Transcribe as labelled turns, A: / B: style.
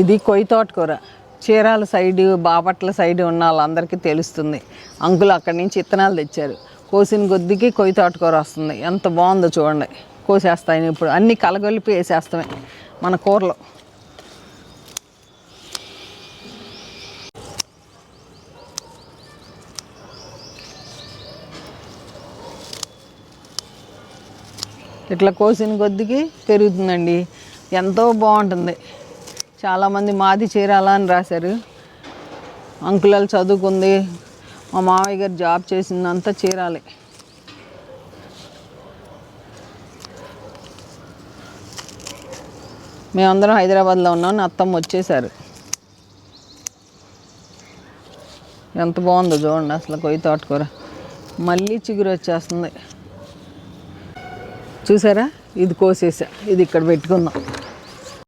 A: ఇది కొయ్యి తోటకూర. చీరాల సైడు బాపట్ల సైడ్ ఉన్న వాళ్ళందరికీ తెలుస్తుంది. అంకులు అక్కడి నుంచి ఇత్తనాలు తెచ్చారు. కోసిన కొద్దికి కొయ్యి తోటకూర వస్తుంది. ఎంత బాగుందో చూడండి. కోసేస్తాయి ఇప్పుడు. అన్నీ కలగొలిపి వేసేస్తామే మన కూరలో. ఇట్లా కోసిన కొద్దికి పెరుగుతుందండి. ఎంతో బాగుంటుంది. చాలామంది మాది చీరాల అని రాశారు. అంకులాలు చదువుకుంది. మా మామయ్య గారు జాబ్ చేసిందంతా చేరాలి. మేమందరం హైదరాబాద్లో ఉన్నాం. నా అత్తమ్మ వచ్చేసారు ఎంత బాగుందో చూడండి అసలు కొయ్యి తోటకూర. మళ్ళీ చిగురు వచ్చేస్తుంది. చూసారా? ఇది కోసేసా. ఇది ఇక్కడ పెట్టుకుందాం.